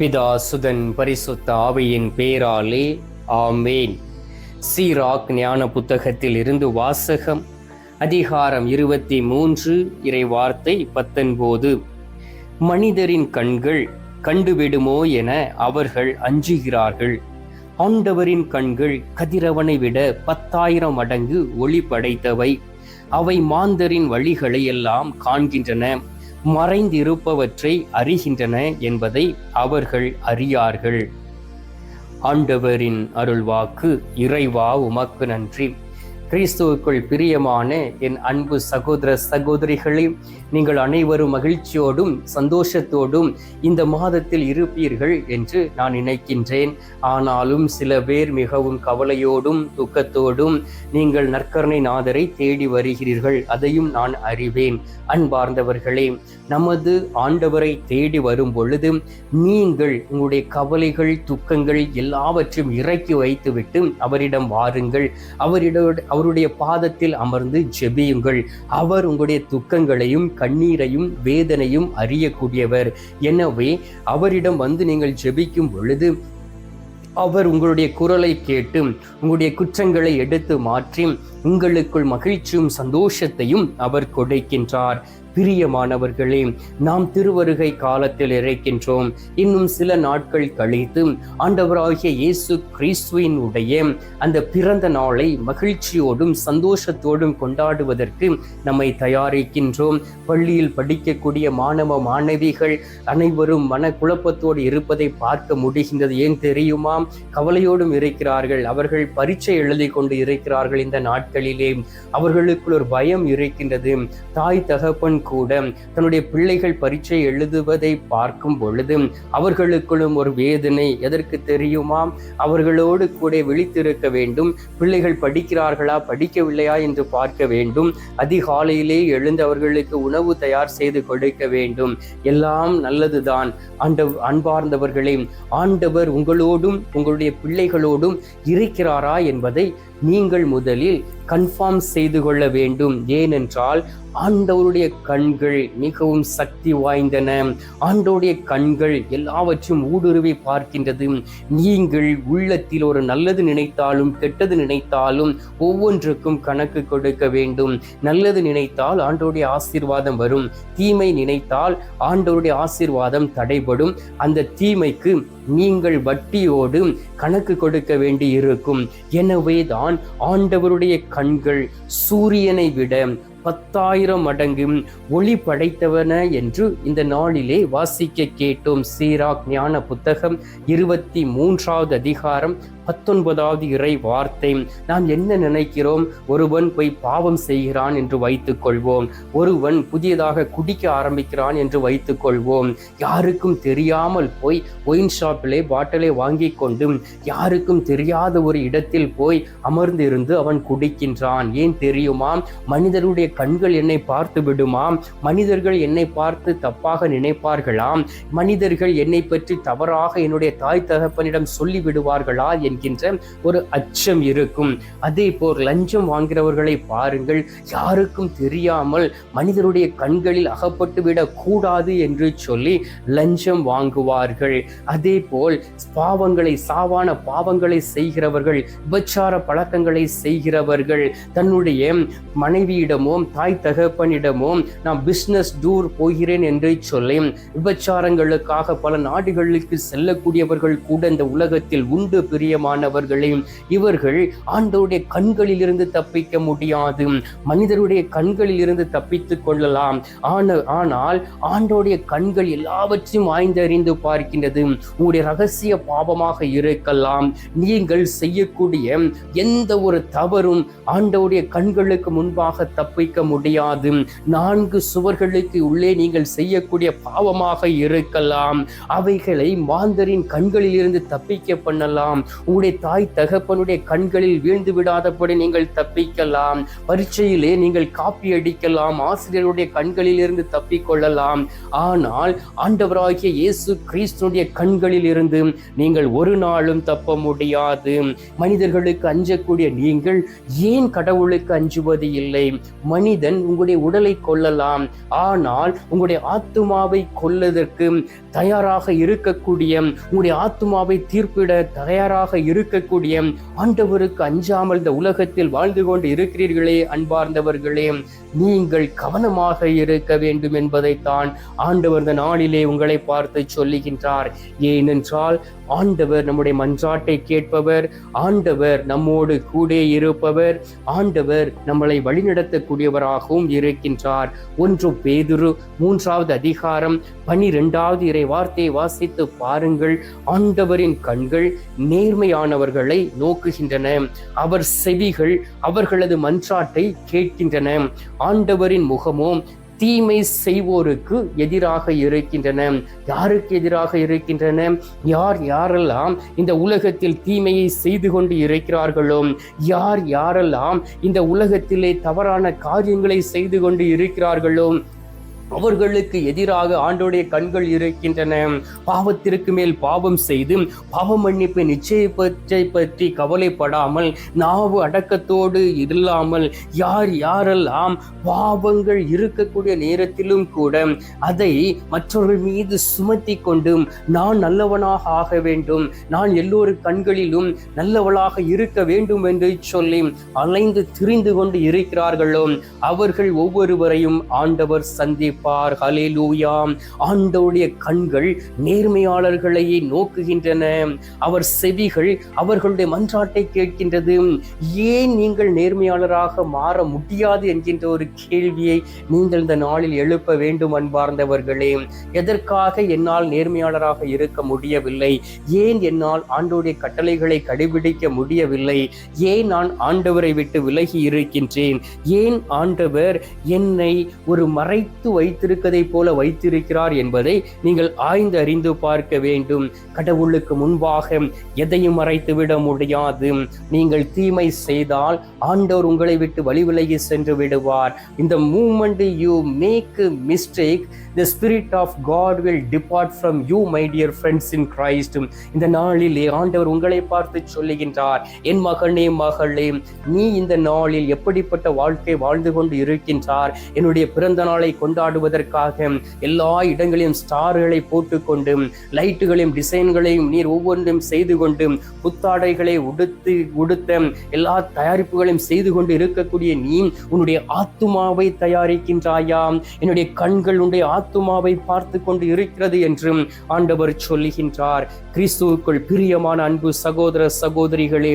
பிதா சுதன் பரிசுத்த ஆவியின் பேராலே ஆமேன். சீராக் ஞான புத்தகத்தில் இருந்து வாசகம் அதிகாரம் இருபத்தி மூன்று இறை வார்த்தை பத்தொன்போது. மனிதரின் கண்கள் கண்டுவிடுமோ என அவர்கள் அஞ்சுகிறார்கள். ஆண்டவரின் கண்கள் கதிரவனை விட பத்தாயிரம் மடங்கு ஒளி படைத்தவை. அவை மாந்தரின் வழிகளை எல்லாம் காண்கின்றன. மறைந்திருப்பவற்றை அறிகின்றன என்பதை அவர்கள் அறியார்கள். ஆண்டவரின் அருள்வாக்கு இறைவா உமக்கு நன்றி. கிறிஸ்துவுக்குள் பிரியமான என் அன்பு சகோதர சகோதரிகளே நீங்கள் அனைவரும் மகிழ்ச்சியோடும் சந்தோஷத்தோடும் இந்த மாதத்தில் இருப்பீர்கள் என்று நான் நினைக்கின்றேன். ஆனாலும் சில பேர் மிகவும் கவலையோடும் துக்கத்தோடும் நீங்கள் நற்கருணை நாதரை தேடி வருகிறீர்கள் அதையும் நான் அறிவேன். அன்பார்ந்தவர்களே நமது ஆண்டவரை தேடி வரும் பொழுது நீங்கள் உங்களுடைய கவலைகள் துக்கங்கள் எல்லாவற்றையும் இறக்கி வைத்துவிட்டு அவரிடம் வாருங்கள். அவரிடம் அவருடைய பாதத்தில் அமர்ந்து ஜெபியுங்கள். அவர் உங்களுடைய துக்கங்களையும் கண்ணீரையும் வேதனையும் அறியக்கூடியவர். எனவே அவரிடம் வந்து நீங்கள் ஜெபிக்கும் பொழுது அவர் உங்களுடைய குரலை கேட்டு உங்களுடைய குற்றங்களை எடுத்து மாற்றி உங்களுக்குள் மகிழ்ச்சியும் சந்தோஷத்தையும் அவர் கொடுக்கின்றார். பிரியமானவர்களே நாம் திருவருகை காலத்தில் இறைக்கின்றோம். இன்னும் சில நாட்கள் கழித்து ஆண்டவராகிய இயேசு கிறிஸ்துவினுடைய அந்த பிறந்த நாளை மகிழ்ச்சியோடும் சந்தோஷத்தோடும் கொண்டாடுவதற்கு நம்மை தயாரிக்கின்றோம். பள்ளியில் படிக்கக்கூடிய மாணவ மாணவிகள் அனைவரும் மனக்குழப்பத்தோடு இருப்பதை பார்க்க முடிகின்றது. ஏன் தெரியுமா? கவலையோடும் இருக்கிறார்கள். அவர்கள் பரீட்சை எழுதி கொண்டு இருக்கிறார்கள் இந்த நாட்களிலே. அவர்களுக்குள் ஒரு பயம் இருக்கின்றது. தாய் தகப்பன் கூட தன்னுடைய பிள்ளைகள் பரீட்சை எழுதுவதை பார்க்கும் பொழுது அவர்களுக்குள்ளும் ஒரு வேதனை எதற்கு தெரியுமா? அவர்களோடு கூட விழித்திருக்க வேண்டும். பிள்ளைகள் படிக்கிறார்களா? படிக்கவில்லையா? என்று பார்க்க வேண்டும். அதிகாலையிலே எழுந்து அவர்களுக்கு உணவு தயார் செய்து கொடுக்க வேண்டும். எல்லாம் நல்லதுதான். ஆண்ட அன்பார்ந்தவர்களே ஆண்டவர் உங்களோடும் உங்களுடைய பிள்ளைகளோடும் இருக்கிறாரா என்பதை நீங்கள் முதலில் கன்ஃபார்ம் செய்து கொள்ள வேண்டும். ஏனென்றால் ஆண்டவருடைய கண்கள் மிகவும் சக்தி வாய்ந்தன. ஆண்டவருடைய கண்கள் எல்லாவற்றையும் ஊடுருவி பார்க்கின்றது. நீங்கள் உள்ளத்தில் ஒரு நல்லது நினைத்தாலும் கெட்டது நினைத்தாலும் ஒவ்வொன்றுக்கும் கணக்கு கொடுக்க வேண்டும். நல்லது நினைத்தால் ஆண்டவருடைய ஆசீர்வாதம் வரும். தீமை நினைத்தால் ஆண்டவருடைய ஆசீர்வாதம் தடைபடும். அந்த தீமைக்கு நீங்கள் வட்டியோடு கணக்கு கொடுக்க வேண்டி இருக்கும் எனவே தான் ஆண்டவருடைய கண்கள் சூரியனை விட பத்தாயிரம் மடங்கு ஒளி படைத்தவன என்று இந்த நாளிலே வாசிக்க கேட்டோம். சீராக் ஞான புத்தகம் இருபத்தி மூன்றாவது அதிகாரம் பத்தொன்பதாவது இறை வார்த்தை. நாம் என்ன நினைக்கிறோம்? ஒருவன் போய் பாவம் செய்கிறான் என்று வைத்துக் கொள்வோம் ஒருவன் புதியதாக குடிக்க ஆரம்பிக்கிறான் என்று வைத்துக் கொள்வோம் யாருக்கும் தெரியாமல் போய் ஒயின் ஷாப்பிலே பாட்டிலை வாங்கி கொண்டு யாருக்கும் தெரியாத ஒரு இடத்தில் போய் அமர்ந்து இருந்து அவன் குடிக்கின்றான். ஏன் தெரியுமா மனிதருடைய கண்கள் என்னை பார்த்து விடுமாம்? மனிதர்கள் என்னை பார்த்து தப்பாக நினைப்பார்களாம்? மனிதர்கள் என்னை பற்றி தவறாக என்னுடைய தாய் தகப்பனிடம் சொல்லி விடுவார்களா என்கின்ற ஒரு அச்சம் இருக்கும். அதே போல் லஞ்சம் வாங்கிறவர்களை பாருங்கள். யாருக்கும் தெரியாமல் மனிதருடைய கண்களில் அகப்பட்டு விடக் கூடாது என்று சொல்லி லஞ்சம் வாங்குவார்கள். அதே போல் பாவங்களை சாவான பாவங்களை செய்கிறவர்கள் விபச்சார பழக்கங்களை செய்கிறவர்கள் தன்னுடைய மனைவியிடமோ தாய் தகப்பனிடமோ நான் பிஸ்னஸ் டூர் போகிறேன் என்று சொல்லி விபச்சாரங்களுக்காக பல நாடுகளுக்கு செல்லக்கூடியவர்கள் கூட இந்த உலகத்தில் உண்டு பிரியமானவர்களே இவர்கள் ஆண்டவருடைய கண்களில் இருந்து தப்பிக்க முடியாது. மனிதருடைய கண்களில் தப்பித்து கொள்ளலாம். ஆனால் ஆண்டோடைய கண்கள் எல்லாவற்றையும் ஆய்ந்தறிந்து பார்க்கின்றது. உங்களுடைய ரகசிய பாவமாக இருக்கலாம். நீங்கள் செய்யக்கூடிய எந்த ஒரு தவறும் ஆண்டவுடைய கண்களுக்கு முன்பாக தப்பிக்க முடியாது. நான்கு சுவர்களுக்கு உள்ளே நீங்கள் செய்யக்கூடிய பாவமாக இருக்கலாம். அவைகளை மாந்தரின் கண்களில் இருந்து தப்பிக்க பண்ணலாம். உங்களுடைய தாய் தகப்பனுடைய கண்களில் வீழ்ந்து விடாதபடி நீங்கள் தப்பிக்கலாம். பரீட்சையிலே நீங்கள் காப்பி அடிக்கலாம். ஆசிரியருடைய கண்களில் இருந்து தப்பிக்கொள்ளலாம் ஆனால் ஆண்டவராகிய இயேசு கிறிஸ்துடைய கண்களில் இருந்து நீங்கள் ஒரு நாளும் தப்ப முடியாது. மனிதர்களுக்கு அஞ்சக்கூடிய நீங்கள் ஏன் கடவுளுக்கு அஞ்சுவது இல்லை? மனிதன் உங்களுடைய உடலை கொல்லலாம். ஆனால் உங்களுடைய ஆத்துமாவை கொல்லதற்கு தயாராக இருக்கக்கூடிய உங்களுடைய ஆத்துமாவை தீர்ப்பிட தயாராக இருக்கக்கூடிய ஆண்டவருக்கு அஞ்சாமல் இந்த உலகத்தில் வாழ்ந்து கொண்டு இருக்கிறீர்களே அன்பார்ந்தவர்களே. நீங்கள் கவனமாக இருக்க வேண்டும் என்பதைத்தான் ஆண்டவர் இந்த நாளிலே உங்களை பார்த்து சொல்லுகின்றார். ஏனென்றால் ஆண்டவர் நம்முடைய மன்றாட்டை கேட்பவர் ஆண்டவர் நம்மோடு கூட இருப்பவர் ஆண்டவர் நம்மளை வழிநடத்தக்கூடியவராகவும் இருக்கின்றார். ஒன்று பேதுரு மூன்றாவது அதிகாரம் பனிரெண்டாவது இறை வார்த்தையை வாசித்து பாருங்கள். ஆண்டவரின் கண்கள் நேர்மையானவர்களை நோக்குகின்றன. அவர் செவிகள் அவர்களது மன்றாட்டை கேட்கின்றன. ஆண்டவரின் முகமோ தீமை செய்வோருக்கு எதிராக இருக்கின்றன. யாருக்கு எதிராக இருக்கின்றன? யார் யாரெல்லாம் இந்த உலகத்தில் தீமையை செய்து கொண்டு இருக்கிறார்களோ? யார் யாரெல்லாம் இந்த உலகத்திலே தவறான காரியங்களை செய்து கொண்டு இருக்கிறார்களோ? அவர்களுக்கு எதிராக ஆண்டோடைய கண்கள் இருக்கின்றன. பாவத்திற்கு மேல் பாவம் செய்து பாவ மன்னிப்பு நிச்சயப்பற்றை பற்றி கவலைப்படாமல் நாவு அடக்கத்தோடு இல்லாமல் யார் யாரெல்லாம் பாவங்கள் இருக்கக்கூடிய நேரத்திலும் கூட அதை மற்றவர்கள் மீது சுமத்தி கொண்டும் நான் நல்லவனாக ஆக வேண்டும் நான் எல்லோரு கண்களிலும் நல்லவளாக இருக்க வேண்டும் என்று சொல்லி அலைந்து திரிந்து கொண்டு இருக்கிறார்களோ அவர்கள் ஒவ்வொருவரையும் ஆண்டவர் சந்திப்பார். ஹalleluya ஆண்டோடைய கண்கள் நேர்மையாளர்களையே நோக்குகின்றன. அவர் செவிகள் அவர்களுடைய மன்றாட்டை கேட்கின்றது. ஏன் நீங்கள் நேர்மையாளராக மாற முடியாது என்கின்ற ஒரு கேள்வியை நீங்கள் இந்த நாளில் எழுப்ப வேண்டும் அன்பார்ந்தவர்களே. எதற்காக என்னால் நேர்மையாளராக இருக்க முடியவில்லை? ஏன் என்னால் ஆண்டோடைய கட்டளைகளை கடைபிடிக்க முடியவில்லை? ஏன் நான் ஆண்டவரை விட்டு விலகி இருக்கின்றேன்? ஏன் ஆண்டவர் என்னை ஒரு மறைத்து வை வைத்திருக்கதை போல வைத்திருக்கிறார் என்பதை நீங்கள் ஆய்ந்து அறிந்து பார்க்க வேண்டும். கடவுளுக்கு முன்பாக எதையும் மறைத்துவிட முடியாது. நீங்கள் தீமை செய்தால் ஆண்டவர் உங்களை விட்டு வழிவிலகி சென்று விடுவார். இந்த moment you make mistake. The spirit of God will depart from you my dear friends in Christ. இந்த நாளிலே ஆண்டவர் உங்களை பார்த்து சொல்லுகின்றார். என் மகனே மகளே நீ இந்த நாளில் எப்படிப்பட்ட வாழ்க்கை வாழ்ந்து கொண்டு இருக்கின்றார்? என்னுடைய பிறந்த நாளை கொண்டாடும் வருவதற்காக எல்லா இடங்களையும் ஸ்டார்களை போட்டுக்கொண்டு லைட்டுகளையும் டிசைன்களையும் நீர் ஒவ்வொன்றும் செய்து கொண்டு புத்தாடைகளை உடுத்து உடுத்த எல்லா தயாரிப்புகளையும் செய்து கொண்டு இருக்கக்கூடிய நீ உன்னுடைய ஆத்துமாவை தயாரிக்கின்றாயா? என்னுடைய கண்கள் உன்னுடைய ஆத்துமாவை பார்த்து கொண்டு இருக்கிறது என்றும் ஆண்டவர் சொல்லுகின்றார். கிறிஸ்துவுக்குள் பிரியமான அன்பு சகோதர சகோதரிகளே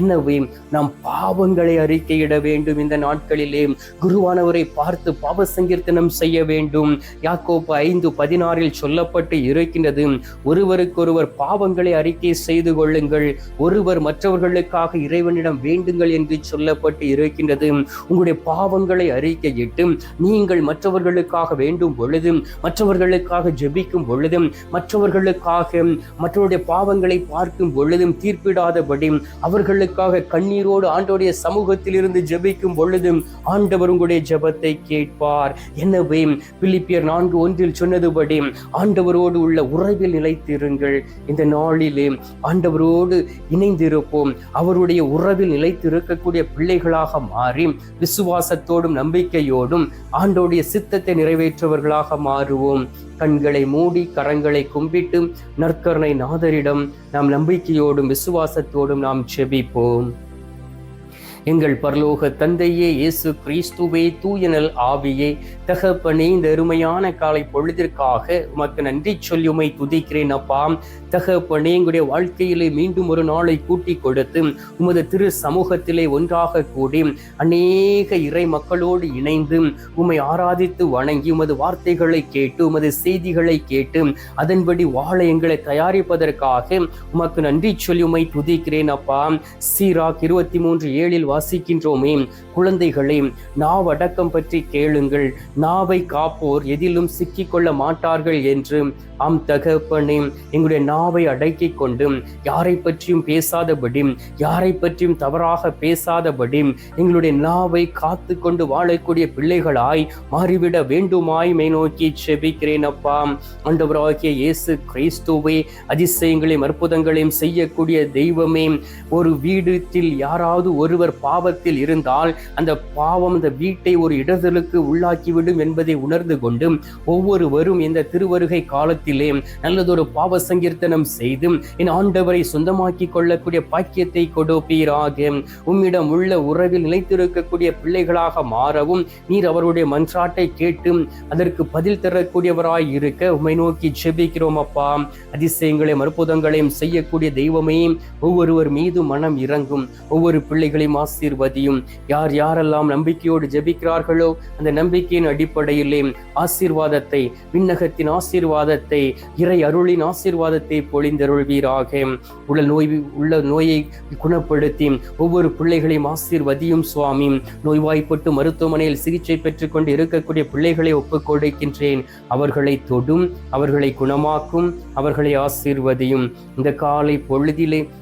எனவே நாம் பாவங்களை அறிக்கையிட வேண்டும் இந்த நாட்களிலே. குருவானவரை பார்த்து பாவ சங்கீர்த்தனம் செய்ய வேண்டும். யாக்கோப்பு ஐந்து பதினாறில் சொல்லப்பட்டு இருக்கின்றது ஒருவருக்கொருவர் பாவங்களை அறிக்கை செய்து கொள்ளுங்கள். ஒருவர் மற்றவர்களுக்காக இறைவனிடம் வேண்டுங்கள் என்று சொல்லப்பட்டு இருக்கின்றது. உங்களுடைய பாவங்களை அறிக்கையிட்டு நீங்கள் மற்றவர்களுக்காக வேண்டும் பொழுது மற்றவர்களுக்காக ஜெபிக்கும் பொழுதும் மற்றவர்களுக்காக மற்றவருடைய பாவங்களை பார்க்கும் பொழுதும் தீர்ப்பிடாதபடி அவர்களுக்காக கண்ணீரோடு ஆண்டோடைய சமூகத்தில் இருந்து ஜெபிக்கும் பொழுதும் ஆண்டவர் உங்களுடைய ஜெபத்தை கேட்பார். எனவே பிலிப்பியர் நான்கு ஒன்றில் சொன்னதுபடி ஆண்டவரோடு உள்ள உறவில் நிலைத்திருங்கள். இந்த நாளிலே ஆண்டவரோடு இணைந்திருப்போம். அவருடைய உறவில் நிலைத்திருக்கக்கூடிய பிள்ளைகளாக மாறி விசுவாசத்தோடும் நம்பிக்கையோடும் ஆண்டோடைய சித்தத்தை நிறைவேற்றவர்களாக மாறுவோம். கண்களை மூடி கரங்களை கும்பிட்டு நற்கருணை நாதரிடம் நாம் நம்பிக்கையோடும் விசுவாசத்தோடும் நாம் செபிப்போம் எங்கள் பரலோக தந்தையே இயேசு கிறிஸ்துவே தூயனல் ஆவியே தகப்பனே இந்த அருமையான காலை பொழுதிற்காக உமக்கு நன்றி சொல்லி உமை துதிக்கிறேன் அப்பா. தகப்பனே எங்களுடைய வாழ்க்கையிலே மீண்டும் ஒரு நாளை கூட்டி கொடுத்து உமது திரு சமூகத்திலே ஒன்றாக கூடி அநேக இறை மக்களோடு இணைந்து உம்மை ஆராதித்து வணங்கி உமது வார்த்தைகளை கேட்டு உமது செய்திகளை கேட்டு அதன்படி வாழ எங்களை தயாரிப்பதற்காக உமக்கு நன்றி சொல்லி உமை துதிக்கிறேன் அப்பா. சீராக் இருபத்தி மூன்று ஏழில் வாசிக்கின்றோமே குழந்தைகளே நாவடக்கம் பற்றி கேளுங்கள். நாவை காப்போர் எதிலும் சிக்கிக்கொள்ள மாட்டார்கள் என்று. ஆம் தகப்பனே எங்களுடைய நாவை அடக்கிக் கொண்டு யாரை பற்றியும் பேசாதபடி யாரை பற்றியும் தவறாக பேசாதபடி எங்களுடைய நாவை காத்து கொண்டு வாழக்கூடிய பிள்ளைகளாய் மாறிவிட வேண்டுமாய் மை நோக்கி செபிக்கிறேன் அப்பா. ஆண்டவராகிய இயேசு கிறிஸ்துவை அதிசயங்களையும் அற்புதங்களையும் செய்யக்கூடிய தெய்வமே ஒரு வீடத்தில் யாராவது ஒருவர் பாவத்தில் இருந்தால் அந்த பாவம் அந்த வீட்டை ஒரு இடதலுக்கு உள்ளாக்கிவிடும் என்பதை உணர்ந்து கொண்டு ஒவ்வொருவரும் இந்த திருவருகை காலத்திலே நல்லதொரு பாவ சங்கீர்த்தனம் செய்து என் ஆண்டவரை சொந்தமாக்கி கொள்ளக்கூடிய பாக்கியத்தை கொடுப்பீராக. உம்மிடம் உள்ள உறவில் நிலைத்திருக்கக்கூடிய பிள்ளைகளாக மாறவும் நீர் அவருடைய மன்றாட்டை கேட்டு அதற்கு பதில் தரக்கூடியவராய் இருக்க உம்மை நோக்கி செபிக்கிறோம் அப்பா. அதிசயங்களையும் அற்புதங்களையும் செய்யக்கூடிய தெய்வமே ஒவ்வொருவர் மீது மனம் இறங்கும். ஒவ்வொரு பிள்ளைகளையும் ஆசீர்வதியும். யார் யாரெல்லாம் நம்பிக்கையோடு ஜெபிக்கிறார்களோ அந்த நம்பிக்கையின் அடிப்படையிலே ஆசீர்வாதத்தை விண்ணகத்தின் ஆசீர்வாதத்தை இறை அருளின் ஆசீர்வாதத்தை பொழிந்தருள்வீராக. உள்ள நோய் உள்ள நோயை குணப்படுத்தி ஒவ்வொரு பிள்ளைகளையும் ஆசீர்வதியும் சுவாமி. நோய்வாய்ப்பட்டு மருத்துவமனையில் சிகிச்சை பெற்றுக்கொண்டு இருக்கக்கூடிய பிள்ளைகளை ஒப்புக்கொடுக்கின்றேன் அவர்களை தொடும் அவர்களை குணமாக்கும் அவர்களை ஆசீர்வதியும். இந்த காலை பொழுதிலே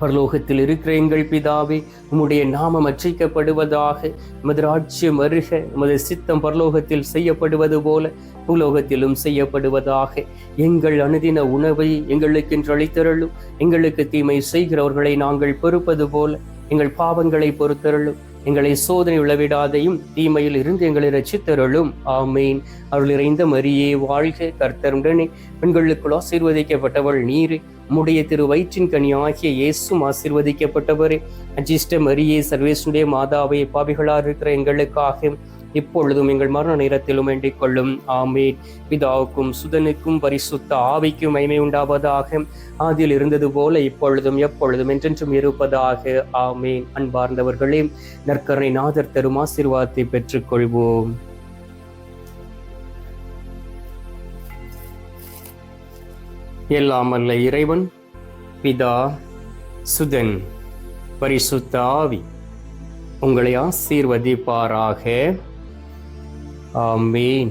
பரலோகத்தில் இருக்கிற எங்கள் பிதாவே உம்முடைய நாமம் அச்சிக்கப்படுவதாக உமது ராஜ்யம் வருக உமது சித்தம் பரலோகத்தில் செய்யப்படுவது போல பூலோகத்திலும் செய்யப்படுவதாக. எங்கள் அனுதின உணவை எங்களுக்கு அளித்தருளும். எங்களுக்கு தீமை செய்கிறவர்களை நாங்கள் பொறுப்பது போல எங்கள் பாவங்களை பொறுத்தருளும். எங்களை சோதனை விழவிடாதையும் தீமையில் இருந்து எங்களை ரசித்தருளும் ஆமேன். அருள் இறைந்த மரியே வாழ்க கர்த்தருடனே. பெண்களுக்குள் ஆசீர்வதிக்கப்பட்டவள் நீர். உம்முடைய திரு வயிற்றின் கனி ஆகிய இயேசும் ஆசீர்வதிக்கப்பட்டவரே. அஜிஷ்ட மரியே சர்வேசுடைய மாதாவை பாவிகளாக இருக்கிற எங்களுக்காக இப்பொழுதும் எங்கள் மரண நேரத்திலும் வேண்டிக் கொள்ளும். ஆமேன். பிதாவுக்கும் சுதனுக்கும் பரிசுத்த ஆவிக்கும் மைமை உண்டாவதாக. அதில் இருந்தது போல இப்பொழுதும் எப்பொழுதும் என்றென்றும் இருப்பதாக. ஆமீன். அன்பார்ந்தவர்களே நற்கரணை நாதர் தரும் ஆசீர்வாதத்தை பெற்றுக்கொள்வோம். எல்லாம் அல்ல இறைவன் பிதா சுதன் பரிசுத்த ஆவி. உங்களை ஆசீர்வதிப்பாராக. ஆமீன்